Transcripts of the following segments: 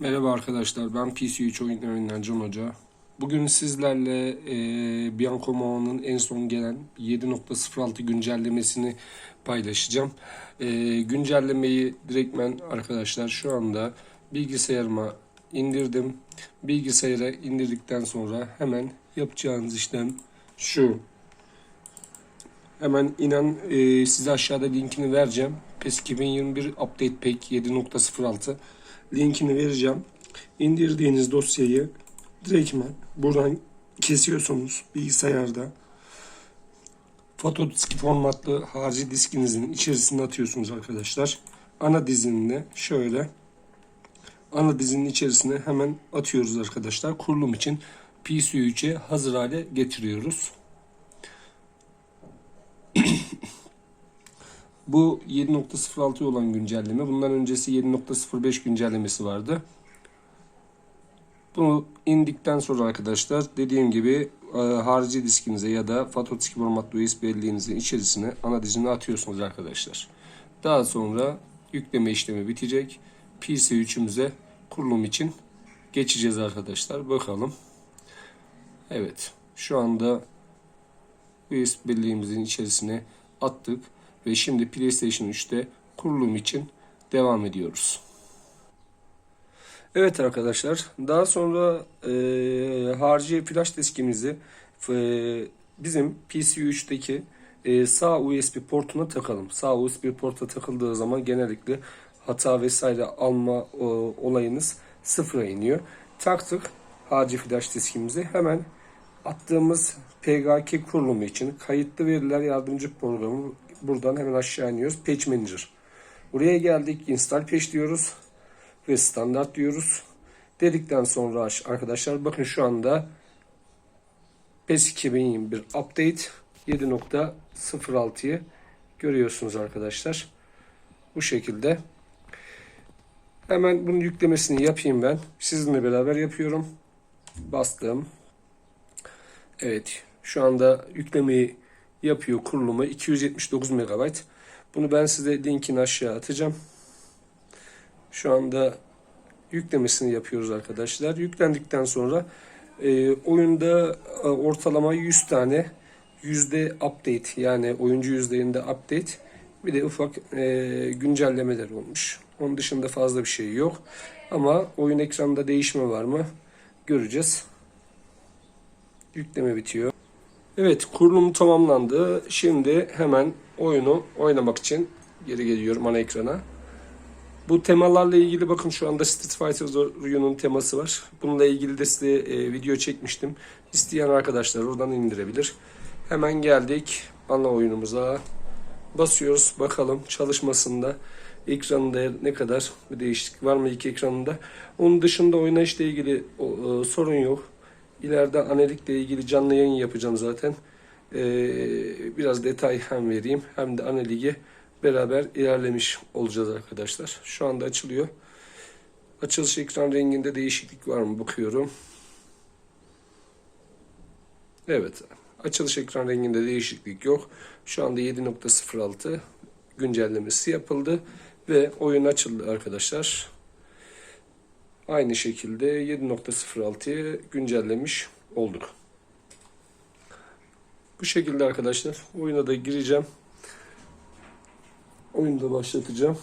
Merhaba arkadaşlar, ben PC3 oyunlarından Can Hoca. Bugün sizlerle e, Bianco Moa'nın en son gelen 7.06 güncellemesini paylaşacağım. E, güncellemeyi direktmen arkadaşlar şu anda bilgisayarıma indirdim. Bilgisayara indirdikten sonra hemen yapacağınız işlem şu. Hemen inan e, size aşağıda linkini vereceğim. PES 2021 Update Pack 7.06 linkini vereceğim. İndirdiğiniz dosyayı direktmen buradan kesiyorsunuz bilgisayarda. Fotodiski formatlı harici diskinizin içerisine atıyorsunuz arkadaşlar. Ana dizinine şöyle ana dizinin içerisine hemen atıyoruz arkadaşlar. Kurulum için PC3'e hazır hale getiriyoruz. Bu 7.06 olan güncelleme. Bundan öncesi 7.05 güncellemesi vardı. Bunu indikten sonra arkadaşlar dediğim gibi e, harici diskinize ya da FATO formatlı USB belleğinizin içerisine ana atıyorsunuz arkadaşlar. Daha sonra yükleme işlemi bitecek. PC3'ümüze kurulum için geçeceğiz arkadaşlar. Bakalım. Evet. Şu anda USB belleğimizin içerisine attık ve şimdi PlayStation 3'te kurulum için devam ediyoruz. Evet arkadaşlar daha sonra e, harici flash diskimizi e, bizim PC3'teki e, sağ USB portuna takalım. Sağ USB porta takıldığı zaman genellikle hata vesaire alma e, olayınız sıfıra iniyor. Taktık harici flash diskimizi hemen attığımız PGK kurulumu için kayıtlı veriler yardımcı programı buradan hemen aşağı iniyoruz. Patch Manager. Buraya geldik. Install Patch diyoruz. Ve standart diyoruz. Dedikten sonra arkadaşlar bakın şu anda PES 2021 Update 7.06'yı görüyorsunuz arkadaşlar. Bu şekilde. Hemen bunun yüklemesini yapayım ben. Sizinle beraber yapıyorum. Bastım. Evet. Şu anda yüklemeyi yapıyor kurulumu 279 MB. Bunu ben size linkini aşağı atacağım. Şu anda yüklemesini yapıyoruz arkadaşlar. Yüklendikten sonra e, oyunda e, ortalama 100 tane yüzde update yani oyuncu yüzdeğinde update bir de ufak e, güncellemeler olmuş. Onun dışında fazla bir şey yok. Ama oyun ekranında değişme var mı göreceğiz. Yükleme bitiyor. Evet kurulum tamamlandı. Şimdi hemen oyunu oynamak için geri geliyorum ana ekrana. Bu temalarla ilgili bakın şu anda Street Fighter Ryu'nun teması var. Bununla ilgili de size e, video çekmiştim. İsteyen arkadaşlar oradan indirebilir. Hemen geldik ana oyunumuza. Basıyoruz bakalım çalışmasında ekranında ne kadar bir değişiklik var mı iki ekranında. Onun dışında oynayışla ilgili e, sorun yok. İleride analitikle ilgili canlı yayın yapacağım zaten. Ee, biraz detay hem vereyim hem de analiği beraber ilerlemiş olacağız arkadaşlar. Şu anda açılıyor. Açılış ekran renginde değişiklik var mı bakıyorum. Evet. Açılış ekran renginde değişiklik yok. Şu anda 7.06 güncellemesi yapıldı ve oyun açıldı arkadaşlar. Aynı şekilde 7.06'ya güncellemiş olduk. Bu şekilde arkadaşlar oyuna da gireceğim. Oyunu da başlatacağım.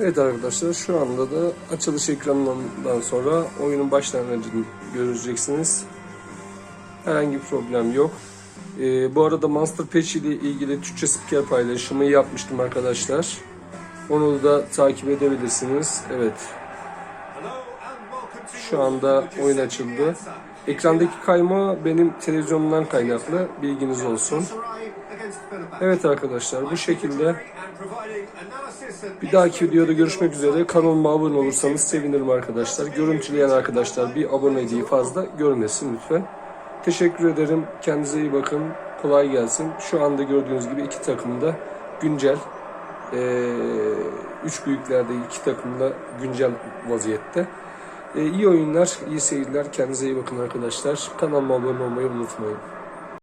Evet arkadaşlar şu anda da açılış ekranından sonra oyunun başlangıcını göreceksiniz. Herhangi bir problem yok. Ee, bu arada Monster Patch ile ilgili Türkçe spiker paylaşımı yapmıştım arkadaşlar. Onu da takip edebilirsiniz. Evet. Şu anda oyun açıldı. Ekrandaki kayma benim televizyonumdan kaynaklı. Bilginiz olsun. Evet arkadaşlar bu şekilde bir dahaki videoda görüşmek üzere. Kanalıma abone olursanız sevinirim arkadaşlar. Görüntüleyen arkadaşlar bir aboneliği fazla görmesin lütfen. Teşekkür ederim. Kendinize iyi bakın. kolay gelsin. Şu anda gördüğünüz gibi iki takım da güncel. Ee, üç büyüklerde iki takım da güncel vaziyette. Ee, iyi oyunlar, iyi seyirler. Kendinize iyi bakın arkadaşlar. Kanalıma abone olmayı unutmayın.